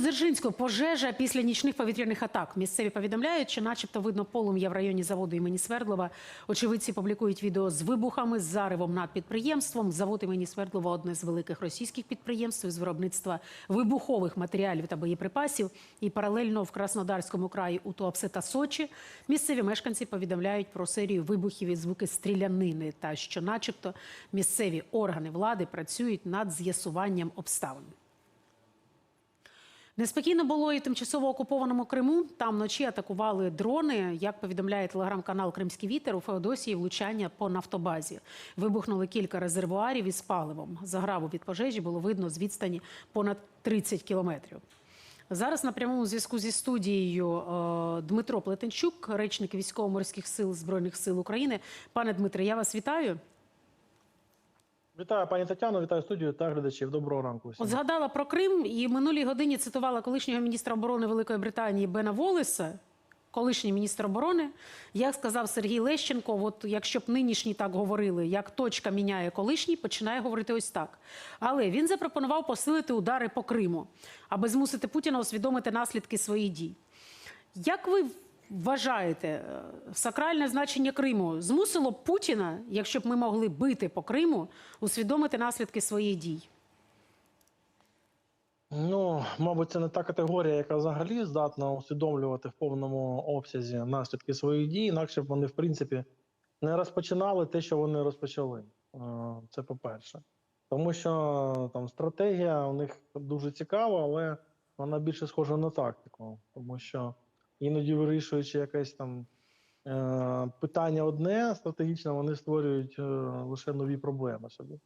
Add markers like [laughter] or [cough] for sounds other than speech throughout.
Новодзержинську пожежа після нічних повітряних атак. Місцеві повідомляють, що, начебто, видно полум'я в районі заводу імені Свердлова. Очевидці публікують відео з вибухами, з заривом над підприємством. Завод імені Свердлова одне з великих російських підприємств з виробництва вибухових матеріалів та боєприпасів. І паралельно в Краснодарському краї у Туапсе та Сочі місцеві мешканці повідомляють про серію вибухів і звуки стрілянини, та що, начебто, місцеві органи влади працюють над з'ясуванням обставин. Неспокійно було і тимчасово окупованому Криму. Там вночі атакували дрони. Як повідомляє телеграм-канал Кримський вітер, у Феодосії влучання по нафтобазі. Вибухнули кілька резервуарів із паливом. Заграву від пожежі було видно з відстані понад 30 кілометрів. Зараз на прямому зв'язку зі студією е, Дмитро Плетенчук, речник військово-морських сил Збройних сил України. Пане Дмитре, я вас вітаю. Вітаю, пані Тетяно, вітаю студію та глядачів. Доброго ранку. всім. От згадала про Крим і минулій годині цитувала колишнього міністра оборони Великої Британії Бена Волеса, колишній міністр оборони. Як сказав Сергій Лещенко, от якщо б нинішні так говорили, як точка міняє колишній, починає говорити ось так. Але він запропонував посилити удари по Криму, аби змусити Путіна усвідомити наслідки своїх дій. Як ви вважаєте, е, сакральне значення Криму змусило б Путіна, якщо б ми могли бити по Криму, усвідомити наслідки своїх дій? Ну, мабуть, це не та категорія, яка взагалі здатна усвідомлювати в повному обсязі наслідки своїх дій, інакше б вони, в принципі, не розпочинали те, що вони розпочали. Е, Це по-перше. Тому що там стратегія у них дуже цікава, але вона більше схожа на тактику. Тому що іноді вирішуючи якесь там е, питання одне стратегічне, вони створюють е, лише нові проблеми собі.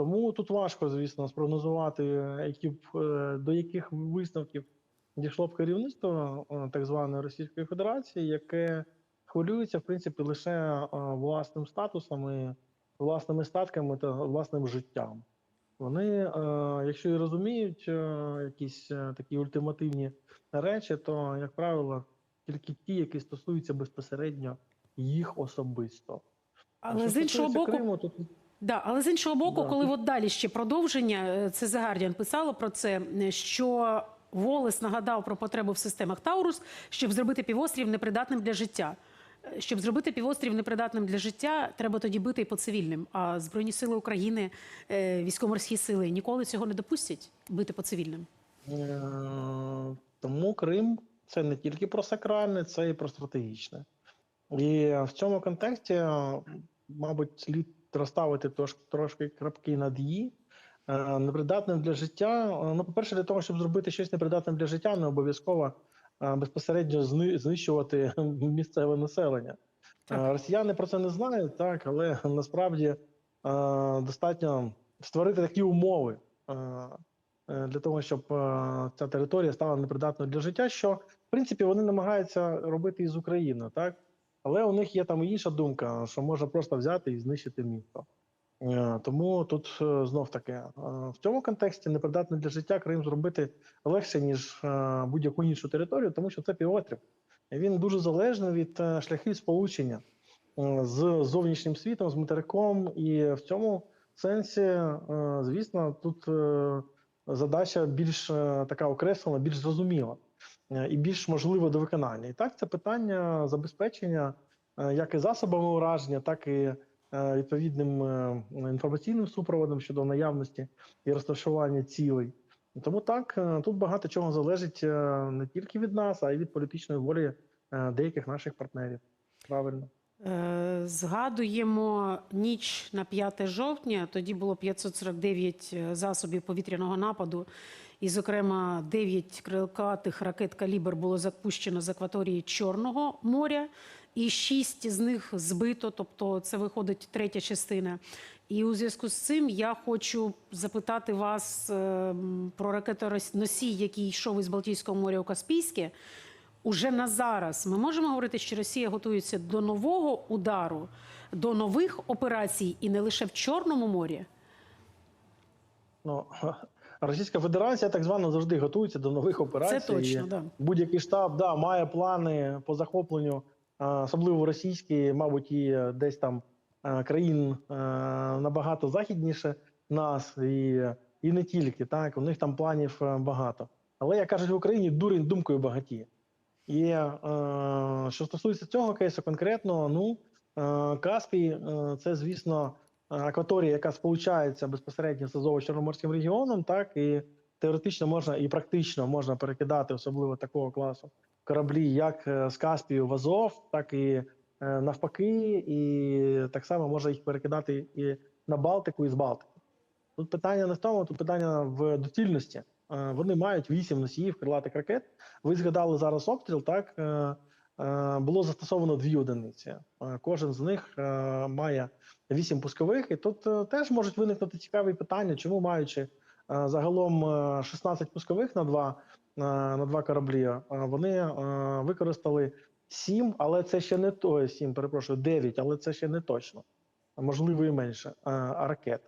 Тому тут важко, звісно, спрогнозувати, які е, до яких висновків дійшло б керівництво е, так званої Російської Федерації, яке хвилюється, в принципі, лише е, власним статусом, і власними статками та власним життям. Вони, е, якщо і розуміють е, якісь е, такі ультимативні речі, то, як правило, тільки ті, які стосуються безпосередньо їх особисто. Але з іншого боку, Криму, тут Да, але з іншого боку, Да, коли от далі ще продовження, це The Guardian писало про це, що Волес нагадав про потребу в системах Таурус, щоб зробити півострів непридатним для життя. Щоб зробити півострів непридатним для життя, треба тоді бити і по цивільним. А Збройні сили України, е, військово-морські сили ніколи цього не допустять бити по цивільним. Е, Тому Крим це не тільки про сакральне, це і про стратегічне. І в цьому контексті, мабуть, слід розставити трош, трошки крапки над «і». Е, Непридатним для життя. Ну, по-перше, для того, щоб зробити щось непридатним для життя, не обов'язково безпосередньо знищувати [laughs] місцеве населення. Так. Росіяни про це не знають, так, але насправді достатньо створити такі умови. е, для того, щоб ця територія стала непридатною для життя, що в принципі вони намагаються робити із України, так але у них є там інша думка, що можна просто взяти і знищити місто. Е, Тому тут е, знов таки е, в цьому контексті непридатно для життя Крим зробити легше ніж будь-яку іншу територію, тому що це півострів. Він дуже залежний від шляхів сполучення з зовнішнім світом, з материком, і в цьому сенсі, звісно, тут задача більш така окреслена, більш зрозуміла і більш можлива до виконання. І так, це питання забезпечення як і засобами ураження, так і відповідним е, інформаційним супроводом щодо наявності і розташування цілей. Тому так, е, тут багато чого залежить е, не тільки від нас, а й від політичної волі е, деяких наших партнерів. Правильно. Е, Згадуємо ніч на 5 жовтня. Тоді було 549 засобів повітряного нападу, і, зокрема, 9 крилкатих ракет калібр було запущено з акваторії Чорного моря, і 6 з них збито, тобто це виходить третя частина. І у зв'язку з цим я хочу запитати вас е, м, про ракетоносій, який йшов із Балтійського моря у Каспійське. Уже на зараз ми можемо говорити, що Росія готується до нового удару, до нових операцій, і не лише в Чорному морі. Ну, [laughs] Російська Федерація так звано завжди готується до нових операцій. Це точно, да. Будь-який штаб да, має плани по захопленню, особливо російські, мабуть, і е, десь там е, країн е, набагато західніше нас, і, і не тільки. Так, у них там планів багато. Але як кажуть в Україні, дурень думкою багатіє. І е, що стосується цього кейсу конкретно, ну е, Каспій е, це, звісно, акваторія, яка сполучається безпосередньо з Азово-Чорноморським регіоном, так і теоретично можна і практично можна перекидати, особливо такого класу кораблі, як е, з Каспію в Азов, так і е, навпаки, і так само можна їх перекидати і на Балтику, і з Балтики. Тут питання не в тому, тут питання в доцільності. Е, Вони мають вісім носіїв крилатих ракет. Ви згадали зараз обстріл. Так було застосовано дві одиниці. Кожен з них має вісім пускових, і тут теж можуть виникнути цікаві питання, чому маючи загалом е, 16 пускових на два на два кораблі, вони використали сім, але це ще не то сім, перепрошую, дев'ять, але це ще не точно. Можливо, і менше ракет.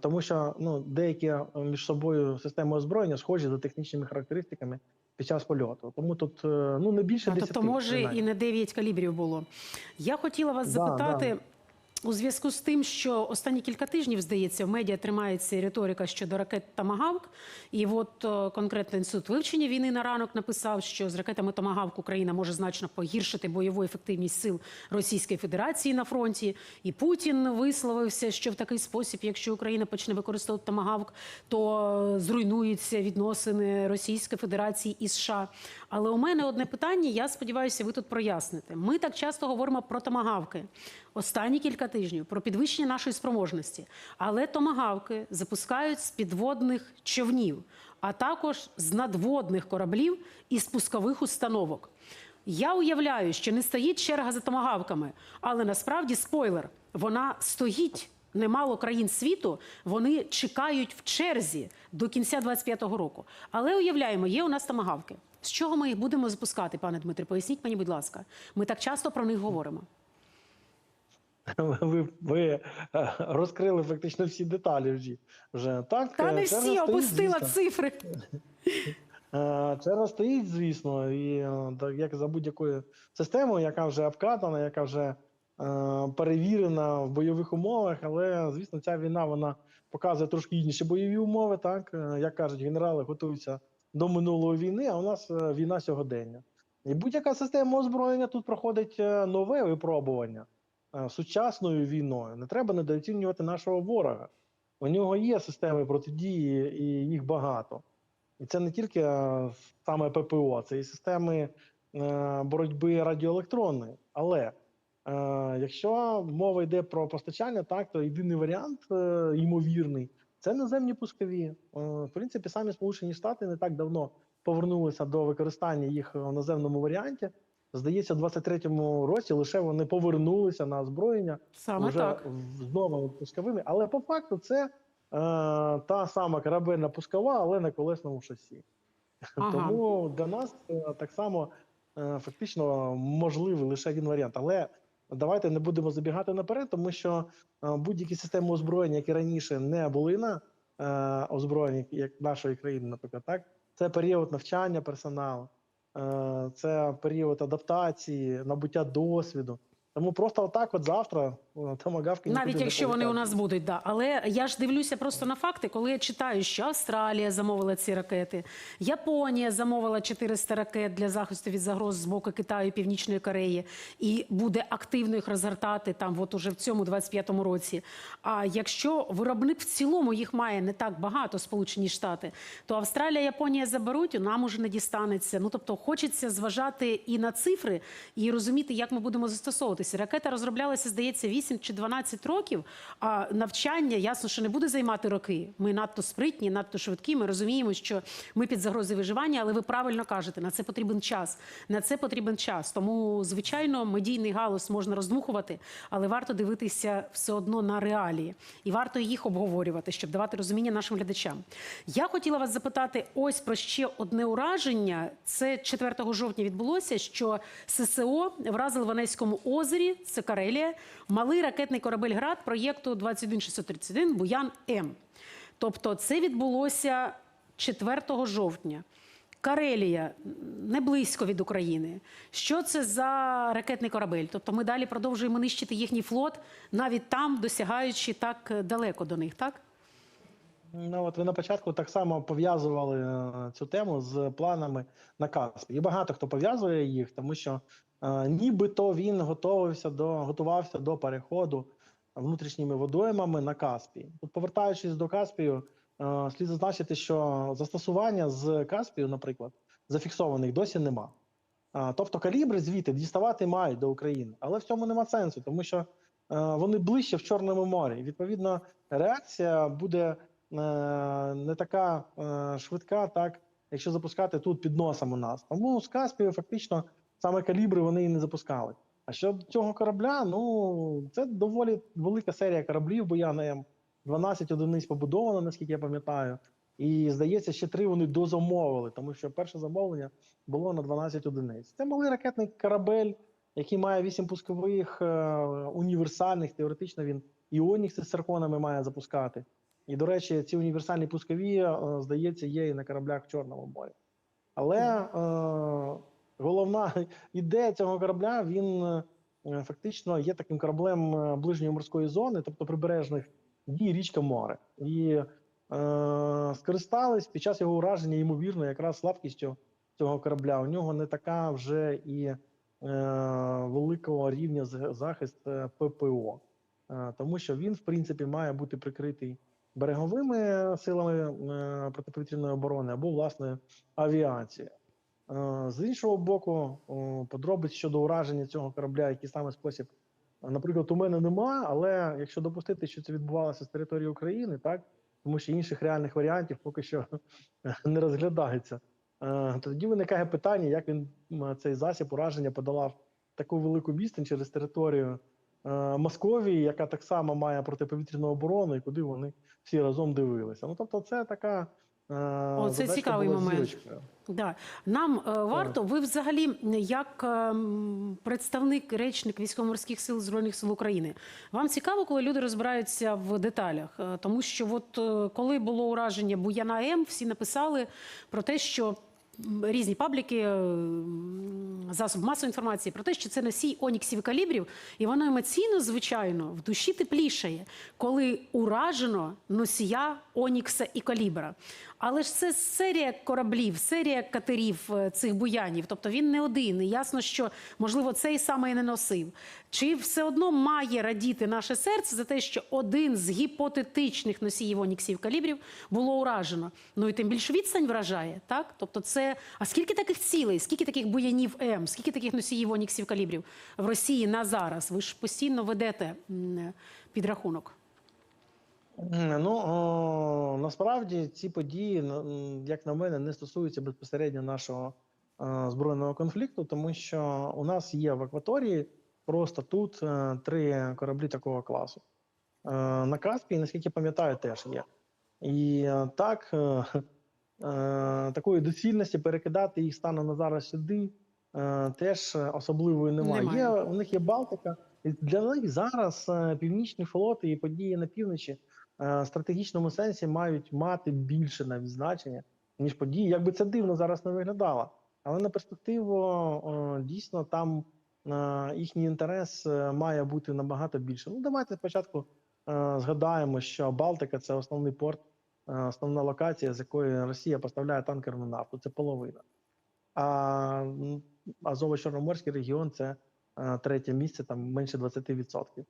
Тому що ну, деякі між собою системи озброєння схожі за технічними характеристиками під час польоту. Тому тут е, ну не більше А, тобто, може, і не 9 калібрів було. Я хотіла вас Да, запитати. У зв'язку з тим, що останні кілька тижнів, здається, в медіа тримається риторика щодо ракет Томагавк. І от е, конкретно інститут вивчення війни на ранок написав, що з ракетами Томагавк Україна може значно погіршити бойову ефективність сил Російської Федерації на фронті. І Путін висловився, що в такий спосіб, якщо Україна почне використовувати Томагавк, то е, зруйнуються відносини Російської Федерації і США. Але у мене одне питання. Я сподіваюся, ви тут проясните. Ми так часто говоримо про томагавки останні кілька тижнів, про підвищення нашої спроможності. Але томагавки запускають з підводних човнів, а також з надводних кораблів і спускових установок. Я уявляю, що не стоїть черга за томагавками, але насправді спойлер, вона стоїть. Немало країн світу вони чекають в черзі до кінця 25-го року. Але уявляємо, є у нас томагавки. З чого ми їх будемо запускати, пане Дмитре? Поясніть мені, будь ласка. Ми так часто про них говоримо. [laughs] Ви, ви е, розкрили фактично всі деталі вже. вже. Так, Та е, не всі стоїть, опустила звісно. цифри. Е, Черга стоїть, звісно, і е, як за будь-якою системою, яка вже обкатана, яка вже перевірена в бойових умовах, але звісно, ця війна вона показує трошки інші бойові умови. Так як кажуть, генерали готуються до минулої війни, а у нас е, війна сьогодення. І будь-яка система озброєння тут проходить е, нове випробування е, сучасною війною. Не треба недооцінювати нашого ворога. У нього є системи протидії, і їх багато. І це не тільки саме ППО, це і системи боротьби радіоелектронної. Але якщо мова йде про постачання, так то єдиний варіант, ймовірний, це наземні пускові. Е, в принципі, самі Сполучені Штати не так давно повернулися до використання їх в наземному варіанті. Здається, в 23-му році лише вони повернулися на озброєння Саме вже так. з новими пусковими. Але по факту це е, та сама корабельна пускова, але на колесному шасі. Ага. Тому для нас е, так само е, фактично можливий лише один варіант. Але давайте не будемо забігати наперед, тому що е, будь-які системи озброєння, які раніше не були на е, озброєнні, як нашої країни, наприклад, так це період навчання персоналу, е, це період адаптації, набуття досвіду. Тому просто отак, от завтра томагавки Навіть якщо вони у нас будуть, да. Але я ж дивлюся просто на факти, коли я читаю, що Австралія замовила ці ракети, Японія замовила 400 ракет для захисту від загроз з боку Китаю і Північної Кореї, і буде активно їх розгортати там, от уже в цьому 25-му році. А якщо виробник в цілому їх має не так багато, Сполучені Штати, то Австралія, Японія заберуть, і нам уже не дістанеться. Ну тобто, хочеться зважати і на цифри, і розуміти, як ми будемо застосовуватися. Ракета розроблялася, здається, 8 чи 12 років. А навчання ясно, що не буде займати роки. Ми надто спритні, надто швидкі. Ми розуміємо, що ми під загрозою виживання, але ви правильно кажете, на це потрібен час. На це потрібен час. Тому, звичайно, медійний галус можна роздмухувати, але варто дивитися все одно на реалії і варто їх обговорювати, щоб давати розуміння нашим глядачам. Я хотіла вас запитати ось про ще одне ураження. Це 4 жовтня відбулося, що ССО вразили в Онецькому озері, це Карелія, малий ракетний корабель град проєкту 21631 Буян М. Тобто, це відбулося 4 жовтня. Карелія не близько від України. Що це за ракетний корабель? Тобто ми далі продовжуємо нищити їхній флот, навіть там досягаючи так далеко до них, так? Ну от ви на початку так само пов'язували е, цю тему з планами на Каспі. І багато хто пов'язує їх, тому що нібито він готувався до готувався до переходу внутрішніми водоймами на Каспій. Тут повертаючись до Каспію, е, слід зазначити, що застосування з Каспію, наприклад, зафіксованих досі нема. Тобто калібри звідти діставати мають до України, але в цьому нема сенсу, тому що е, вони ближче в Чорному морі. Відповідно, реакція буде е, не така е, швидка, так якщо запускати тут під носом у нас. Тому з Каспію фактично саме калібри вони і не запускали. А щодо цього корабля, ну це доволі велика серія кораблів, бо я М 12 одиниць побудовано, наскільки я пам'ятаю. І здається, ще три вони дозамовили, тому що перше замовлення було на 12 одиниць. Це малий ракетний корабель, який має 8 пускових е, універсальних. Теоретично він і Онікси з цирконами має запускати. І, до речі, ці універсальні пускові, е, здається, є і на кораблях в Чорному морі. Але е, головна ідея цього корабля він е, фактично є таким кораблем е, ближньої морської зони, тобто прибережних дій річка море. І е, скористались під час його ураження, ймовірно, якраз слабкістю цього корабля. У нього не така вже і е, великого рівня захист е, ППО, е, тому що він, в принципі, має бути прикритий береговими силами протиповітряної оборони або власне авіацією. Е, З іншого боку, подробиць щодо ураження цього корабля, який саме спосіб, е, наприклад, у мене нема, але якщо допустити, що це відбувалося з території України, так тому що інших реальних варіантів поки що [laughs] не розглядається. Е, Тоді виникає питання, як він цей засіб ураження подолав таку велику відстань через територію Московії, яка так само має протиповітряну оборону, і куди вони всі разом дивилися. Ну тобто, це така О, це цікавий момент. Да. Нам е, варто, ви взагалі, як е, представник, речник військово-морських сил Збройних сил України, вам цікаво, коли люди розбираються в деталях? Е, Тому що, от е, коли було ураження Буяна М, всі написали про те, що різні пабліки, е, засоб масової інформації про те, що це носій оніксів і калібрів, і воно емоційно, звичайно, в душі теплішає, коли уражено носія Онікса і калібра. Але ж це серія кораблів, серія катерів е, цих буянів. Тобто він не один. І ясно, що можливо цей саме і не носив. Чи все одно має радіти наше серце за те, що один з гіпотетичних носіїв оніксів калібрів було уражено? Ну і тим більше відстань вражає, так? Тобто, це а скільки таких цілей, скільки таких буянів М, скільки таких носіїв оніксів калібрів в Росії на зараз? Ви ж постійно ведете підрахунок. М, Ну о, насправді ці події, як на мене, не стосуються безпосередньо нашого е, збройного конфлікту, тому що у нас є в акваторії просто тут е, три кораблі такого класу. Е, на Каспії, наскільки пам'ятаю, теж є. І е, так е, [laughs] е, такої доцільності перекидати їх станом на зараз сюди е, теж особливої немає. Немає. Є, у них є Балтика, для них зараз е, північні флоти і події на півночі е, стратегічному сенсі мають мати більше навіть значення, ніж події. Якби це дивно зараз не виглядало. Але на перспективу дійсно там е, їхній інтерес е, має бути набагато більше. Ну давайте спочатку е, згадаємо, що Балтика це основний порт, е, основна локація, з якої Росія поставляє танкерну нафту. Це половина. А Азово-Чорноморський регіон це е, третє місце, там менше 20%.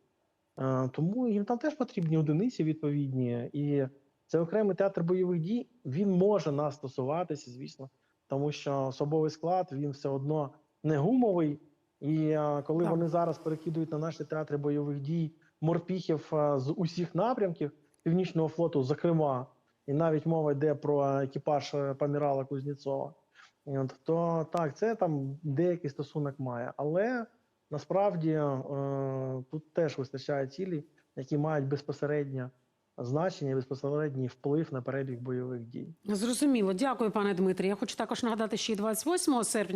Е, Тому їм там теж потрібні одиниці відповідні, і це окремий театр бойових дій. Він може нас стосуватися, звісно, тому що особовий склад він все одно не гумовий. І е, коли Так. вони зараз перекидують на наші театри бойових дій морпіхів е, з усіх напрямків Північного флоту, зокрема, і навіть мова йде про екіпаж Памірала Кузнєцова, то так, це там деякий стосунок має. Але насправді е, тут теж вистачає цілі, які мають безпосереднє значення, безпосередній вплив на перебіг бойових дій. Зрозуміло, дякую, пане Дмитрі. Я хочу також нагадати, що і 28 серпня.